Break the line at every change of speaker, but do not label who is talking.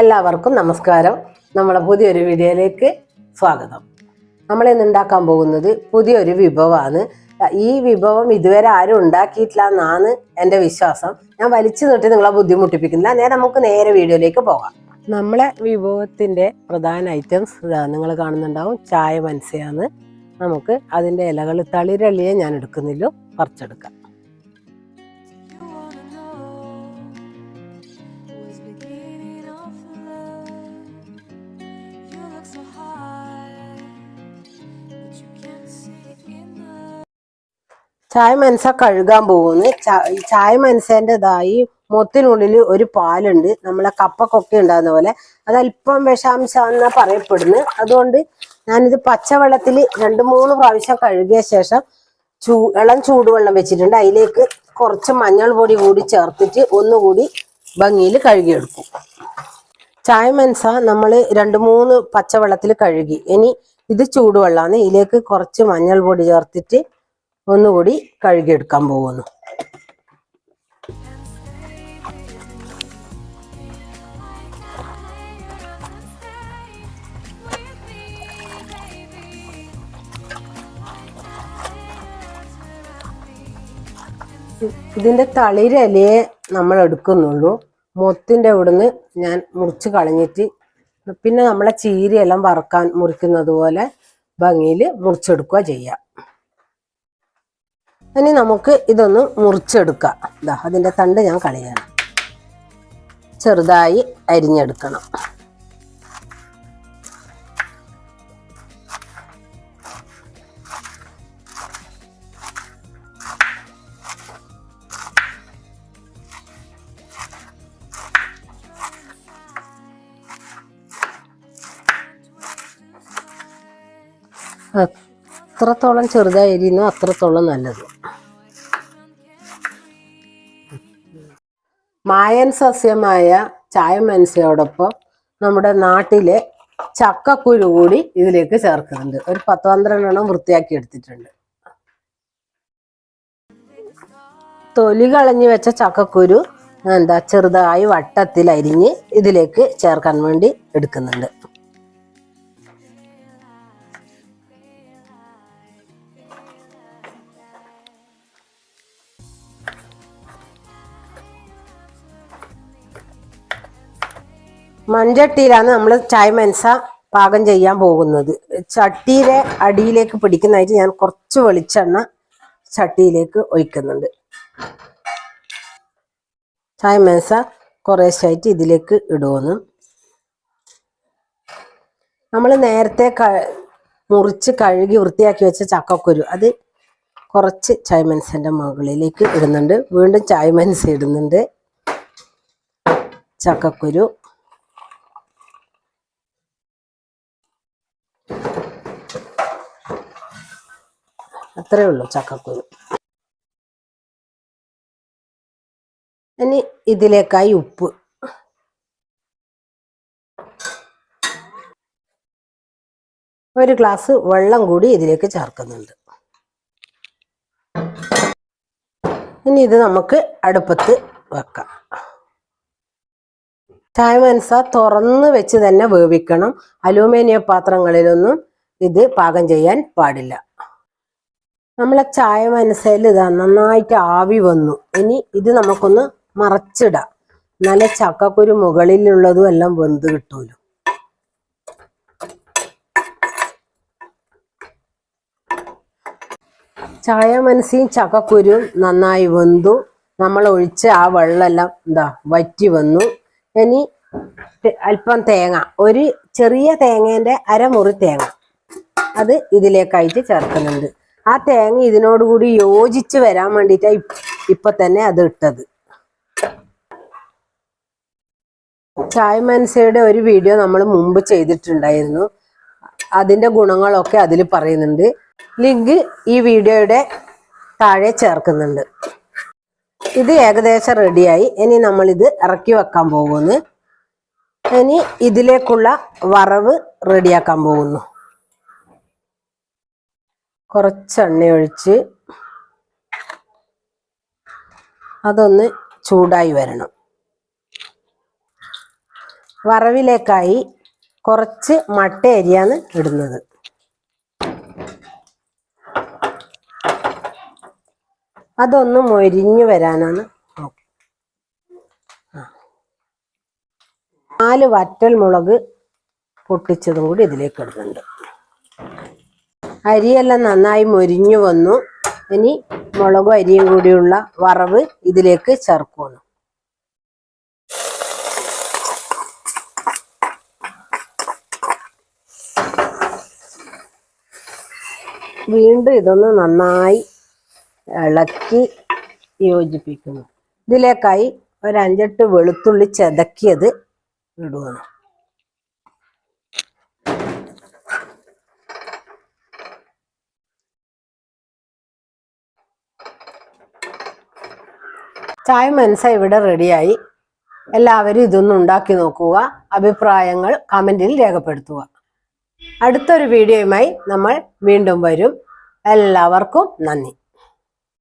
എല്ലാവർക്കും നമസ്കാരം. നമ്മളെ പുതിയൊരു വീഡിയോയിലേക്ക് സ്വാഗതം. നമ്മൾ ഇന്ന് ഉണ്ടാക്കാൻ പോകുന്നത് പുതിയൊരു വിഭവമാണ്. ഈ വിഭവം ഇതുവരെ ആരും ഉണ്ടാക്കിയിട്ടില്ല എന്നാണ് എന്റെ വിശ്വാസം. ഞാൻ വലിച്ചു നീട്ടി നിങ്ങളെ ബുദ്ധിമുട്ടിപ്പിക്കുന്നില്ല. നേരെ നമുക്ക് നേരെ വീഡിയോയിലേക്ക് പോകാം. നമ്മളെ വിഭവത്തിന്റെ പ്രധാന ഐറ്റംസ് നിങ്ങൾ കാണുന്നുണ്ടാവും. ചായ മനസ്സിയാണ് നമുക്ക് അതിന്റെ ഇലകൾ തളിരള്ളിയെ ഞാൻ എടുക്കുന്നില്ലോ. പറിച്ചെടുക്കാം. ചായ മനസ്സ കഴുകാൻ പോകുന്നു ചായ മനസ്സേന്റെതായി മൊത്തിനുള്ളിൽ ഒരു പാലുണ്ട്. നമ്മളെ കപ്പക്കൊക്കെ ഉണ്ടാകുന്ന പോലെ. അത് അല്പം വിഷാംശം പറയപ്പെടുന്നു അതുകൊണ്ട് ഞാനിത് പച്ചവെള്ളത്തിൽ രണ്ട് മൂന്ന് പ്രാവശ്യം കഴുകിയ ശേഷം ചൂ ഇളം ചൂടുവെള്ളം വെച്ചിട്ടുണ്ട്. അതിലേക്ക് കുറച്ച് മഞ്ഞൾ പൊടി കൂടി ചേർത്തിട്ട് ഒന്നുകൂടി ഭംഗിയിൽ കഴുകിയെടുക്കും. ചായ മനസ നമ്മൾ രണ്ട് മൂന്ന് പച്ചവെള്ളത്തിൽ കഴുകി. ഇനി ഇത് ചൂടുവെള്ളമാണ് ഇതിലേക്ക് കുറച്ച് മഞ്ഞൾ പൊടി ചേർത്തിട്ട് ഒന്നുകൂടി കഴുകിയെടുക്കാൻ പോകുന്നു. ഇതിന്റെ തളിരലയെ നമ്മൾ എടുക്കുന്നുള്ളൂ. മൊത്തിന്റെ ഇവിടുന്ന് ഞാൻ മുറിച്ച് കളഞ്ഞിട്ട് പിന്നെ നമ്മളെ ചീരയെല്ലാം വറക്കാൻ മുറിക്കുന്നത് പോലെ ഭംഗിയിൽ മുറിച്ചെടുക്കുക ചെയ്യാം. ഇനി നമുക്ക് ഇതൊന്ന് മുറിച്ചെടുക്കാം. ഇതാ അതിന്റെ തണ്ട് ഞാൻ കളയണം. ചെറുതായി അരിഞ്ഞെടുക്കണം. എത്രത്തോളം ചെറുതായി അത്രത്തോളം നല്ലത്. മായൻ സസ്യമായ ചായ മനസ്സയോടൊപ്പം നമ്മുടെ നാട്ടിലെ ചക്കക്കുരു കൂടി ഇതിലേക്ക് ചേർക്കുന്നുണ്ട്. ഒരു പത്ത് പന്ത്രണ്ടെണ്ണം വൃത്തിയാക്കി എടുത്തിട്ടുണ്ട്. തൊലി കളഞ്ഞു വെച്ച ചക്കക്കുരു എന്താ ചെറുതായി വട്ടത്തിൽ അരിഞ്ഞ് ഇതിലേക്ക് ചേർക്കാൻ വേണ്ടി എടുക്കുന്നുണ്ട്. മൺചട്ടിയിലാണ് നമ്മൾ ചായ മെൻസ പാകം ചെയ്യാൻ പോകുന്നത്. ചട്ടിയിലെ അടിയിലേക്ക് പിടിക്കുന്നതായിട്ട് ഞാൻ കുറച്ച് വെളിച്ചെണ്ണ ചട്ടിയിലേക്ക് ഒഴിക്കുന്നുണ്ട്. ചായ മെൻസ കുറേശ്ശായിട്ട് ഇതിലേക്ക് ഇടുമെന്ന് നമ്മൾ നേരത്തെ ക മുറിച്ച് കഴുകി വൃത്തിയാക്കി വെച്ച ചക്കക്കുരു. അത് കുറച്ച് ചായ മെൻസിന്റെ മുകളിലേക്ക് ഇടുന്നുണ്ട്. വീണ്ടും ചായ മെൻസ് ഇടുന്നുണ്ട്. ചക്കക്കുരു അത്രേ ഉള്ളൂ ചക്കക്കുരു. ഇനി ഇതിലേക്കായി ഉപ്പ്. ഒരു ഗ്ലാസ് വെള്ളം കൂടി ഇതിലേക്ക് ചേർക്കുന്നുണ്ട്. ഇനി ഇത് നമുക്ക് അടുപ്പത്ത് വെക്കാം. ചായ മനസ തുറന്ന് വെച്ച് തന്നെ വേവിക്കണം. അലൂമിനിയം പാത്രങ്ങളിലൊന്നും ഇത് പാകം ചെയ്യാൻ പാടില്ല. നമ്മളെ ചായ മനസ്സിൽ ഇതാ നന്നായിട്ട് ആവി വന്നു. ഇനി ഇത് നമുക്കൊന്ന് മറച്ചിടാം. നല്ല ചക്കക്കുരു മുകളിലുള്ളതും എല്ലാം വെന്ത് കിട്ടുമല്ലോ ചായ മനസ്സിയും ചക്കക്കുരും നന്നായി വെന്തു. നമ്മൾ ഒഴിച്ച് ആ വെള്ളമെല്ലാം എന്താ വറ്റി വന്നു. ഇനി അല്പം തേങ്ങ ഒരു ചെറിയ തേങ്ങേന്റെ അരമുറി തേങ്ങ. അത് ഇതിലേക്കായിട്ട് ചേർക്കുന്നുണ്ട്. ആ തേങ്ങ ഇതിനോടുകൂടി യോജിച്ച് വരാൻ വേണ്ടിയിട്ടാണ് ഇപ്പൊ തന്നെ അത് ഇട്ടത്. ചായ മനസ്സയുടെ ഒരു വീഡിയോ നമ്മൾ മുമ്പ് ചെയ്തിട്ടുണ്ടായിരുന്നു. അതിന്റെ ഗുണങ്ങളൊക്കെ അതിൽ പറയുന്നുണ്ട്. ലിങ്ക് ഈ വീഡിയോയുടെ താഴെ ചേർക്കുന്നുണ്ട്. ഇത് ഏകദേശം റെഡിയായി. ഇനി നമ്മൾ ഇത് ഇറക്കി വെക്കാൻ പോകുന്നു. ഇനി ഇതിലേക്കുള്ള വറവ് റെഡിയാക്കാൻ പോകുന്നു. കുറച്ച് എണ്ണ ഒഴിച്ച് അതൊന്ന് ചൂടായി വരണം. വറവിലേക്കായി കുറച്ച് മട്ട അരിയാണ് ഇടുന്നത്. അതൊന്ന് മൊരിഞ്ഞു വരാനാണ്. നാല് വറ്റൽ മുളക് പൊട്ടിച്ചതും കൂടി ഇതിലേക്ക് ഇടുന്നുണ്ട്. അരിയെല്ലാം നന്നായി മൊരിഞ്ഞു വന്നു. ഇനി മുളകും അരിയും കൂടിയുള്ള വറവ് ഇതിലേക്ക് ചേർക്കുന്നു. വീണ്ടും ഇതൊന്ന് നന്നായി ഇളക്കി യോജിപ്പിക്കുന്നു. ഇതിലേക്കായി ഒരു വെളുത്തുള്ളി ചതക്കിയത് ഇടുകയാണ് ചായ മനസ്സ ഇവിടെ റെഡിയായി എല്ലാവരും ഇതൊന്ന് ഉണ്ടാക്കി നോക്കുക. അഭിപ്രായങ്ങൾ കമന്റിൽ രേഖപ്പെടുത്തുക. അടുത്തൊരു വീഡിയോയുമായി നമ്മൾ വീണ്ടും വരും. എല്ലാവർക്കും നന്ദി.